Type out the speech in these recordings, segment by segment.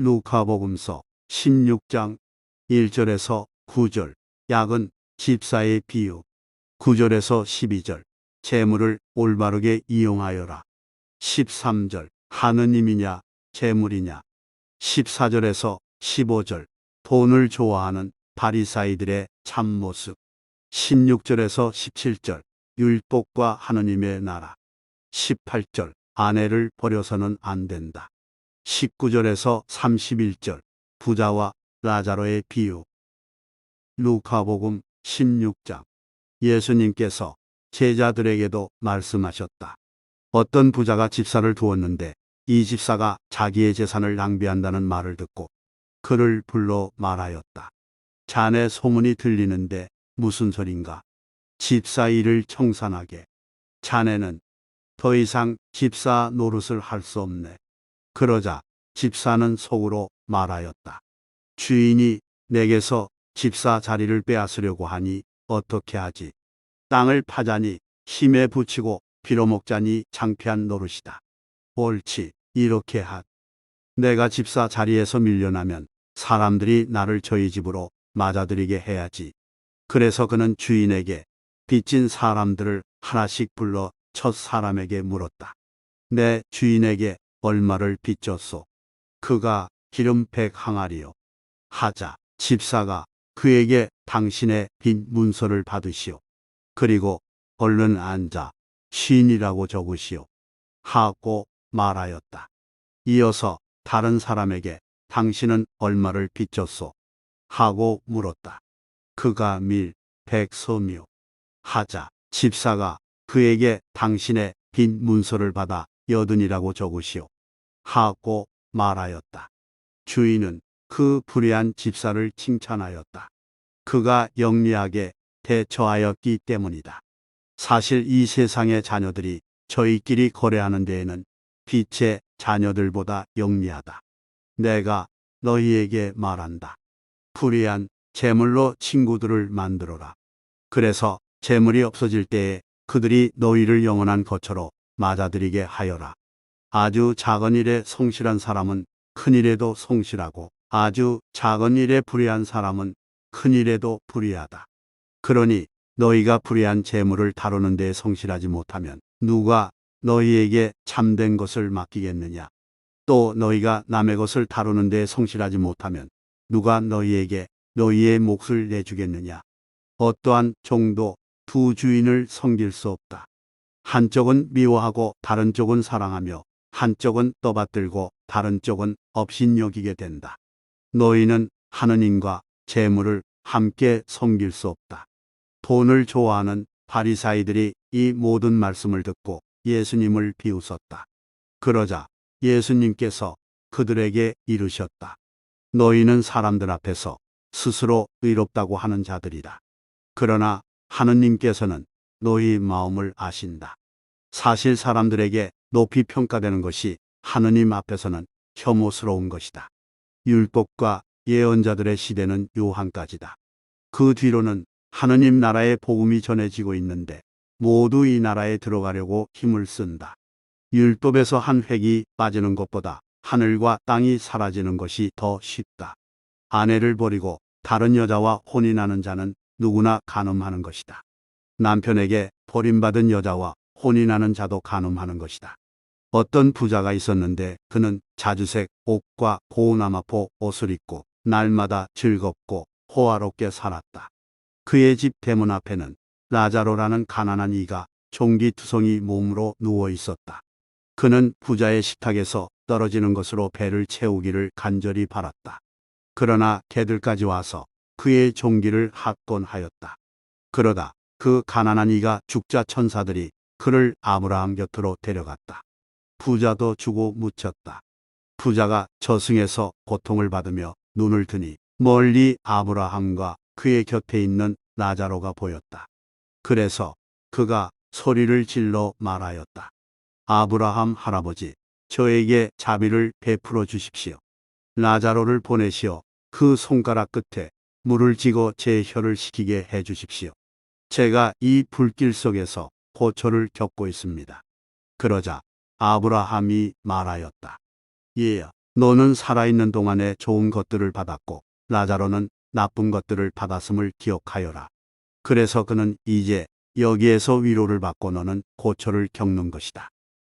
루카복음서 16장 1절에서 9절 약은 집사의 비유. 9절에서 12절 재물을 올바르게 이용하여라. 13절 하느님이냐 재물이냐. 14절에서 15절 돈을 좋아하는 바리사이들의 참모습. 16절에서 17절 율법과 하느님의 나라. 18절 아내를 버려서는 안 된다 19절에서 31절 부자와 라자로의 비유 루카복음 16장 예수님께서 제자들에게도 말씀하셨다. 어떤 부자가 집사를 두었는데 이 집사가 자기의 재산을 낭비한다는 말을 듣고 그를 불러 말하였다. 자네 소문이 들리는데 무슨 소린가? 집사 일을 청산하게. 자네는 더 이상 집사 노릇을 할 수 없네. 그러자 집사는 속으로 말하였다. 주인이 내게서 집사 자리를 빼앗으려고 하니 어떻게 하지? 땅을 파자니 힘에 붙이고 빌어먹자니 창피한 노릇이다. 옳지, 이렇게 하. 내가 집사 자리에서 밀려나면 사람들이 나를 저희 집으로 맞아들이게 해야지. 그래서 그는 주인에게 빚진 사람들을 하나씩 불러 첫 사람에게 물었다. 내 주인에게 얼마를 빚졌소? 그가 기름 백 항아리요. 하자 집사가 그에게 당신의 빚 문서를 받으시오. 그리고 얼른 앉아 시인이라고 적으시오. 하고 말하였다. 이어서 다른 사람에게 당신은 얼마를 빚졌소? 하고 물었다. 그가 밀 백섬이요. 하자 집사가 그에게 당신의 빚 문서를 받아 여든이라고 적으시오. 하고 말하였다. 주인은 그 불의한 집사를 칭찬하였다. 그가 영리하게 대처하였기 때문이다. 사실 이 세상의 자녀들이 저희끼리 거래하는 데에는 빛의 자녀들보다 영리하다. 내가 너희에게 말한다. 불의한 재물로 친구들을 만들어라. 그래서 재물이 없어질 때에 그들이 너희를 영원한 거처로 맞아들이게 하여라. 아주 작은 일에 성실한 사람은 큰 일에도 성실하고 아주 작은 일에 불의한 사람은 큰 일에도 불의하다. 그러니 너희가 불의한 재물을 다루는 데 성실하지 못하면 누가 너희에게 참된 것을 맡기겠느냐? 또 너희가 남의 것을 다루는 데 성실하지 못하면 누가 너희에게 너희의 몫을 내주겠느냐? 어떠한 종도 두 주인을 섬길 수 없다. 한쪽은 미워하고 다른 쪽은 사랑하며 한쪽은 떠받들고 다른 쪽은 업신여기게 된다. 너희는 하느님과 재물을 함께 섬길 수 없다. 돈을 좋아하는 바리사이들이 이 모든 말씀을 듣고 예수님을 비웃었다. 그러자 예수님께서 그들에게 이르셨다. 너희는 사람들 앞에서 스스로 의롭다고 하는 자들이다. 그러나 하느님께서는 너희 마음을 아신다. 사실 사람들에게 높이 평가되는 것이 하느님 앞에서는 혐오스러운 것이다. 율법과 예언자들의 시대는 요한까지다. 그 뒤로는 하느님 나라의 복음이 전해지고 있는데 모두 이 나라에 들어가려고 힘을 쓴다. 율법에서 한 획이 빠지는 것보다 하늘과 땅이 사라지는 것이 더 쉽다. 아내를 버리고 다른 여자와 혼인하는 자는 누구나 간음하는 것이다. 남편에게 버림받은 여자와 혼인하는 자도 간음하는 것이다. 어떤 부자가 있었는데 그는 자주색 옷과 고운아마포 옷을 입고 날마다 즐겁고 호화롭게 살았다. 그의 집 대문 앞에는 라자로라는 가난한 이가 종기투성이 몸으로 누워 있었다. 그는 부자의 식탁에서 떨어지는 것으로 배를 채우기를 간절히 바랐다. 그러나 개들까지 와서 그의 종기를 학곤하였다. 그러다 그 가난한 이가 죽자 천사들이 그를 아브라함 곁으로 데려갔다. 부자도 주고 묻혔다. 부자가 저승에서 고통을 받으며 눈을 드니 멀리 아브라함과 그의 곁에 있는 라자로가 보였다. 그래서 그가 소리를 질러 말하였다. 아브라함 할아버지, 저에게 자비를 베풀어 주십시오. 라자로를 보내시어 그 손가락 끝에 물을 쥐고 제 혀를 식히게 해 주십시오. 제가 이 불길 속에서 고초를 겪고 있습니다. 그러자 아브라함이 말하였다. 얘야, 너는 살아있는 동안에 좋은 것들을 받았고 라자로는 나쁜 것들을 받았음을 기억하여라. 그래서 그는 이제 여기에서 위로를 받고 너는 고초를 겪는 것이다.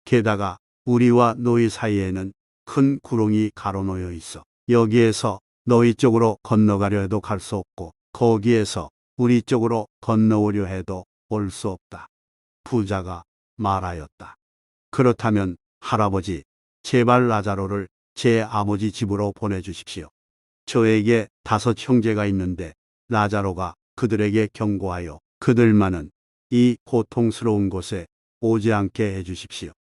게다가 우리와 너희 사이에는 큰 구렁이 가로놓여 있어. 여기에서 너희 쪽으로 건너가려 해도 갈 수 없고 거기에서 우리 쪽으로 건너오려 해도 올 수 없다. 부자가 말하였다. 그렇다면 할아버지, 제발 라자로를 제 아버지 집으로 보내주십시오. 저에게 다섯 형제가 있는데 라자로가 그들에게 경고하여 그들만은 이 고통스러운 곳에 오지 않게 해주십시오.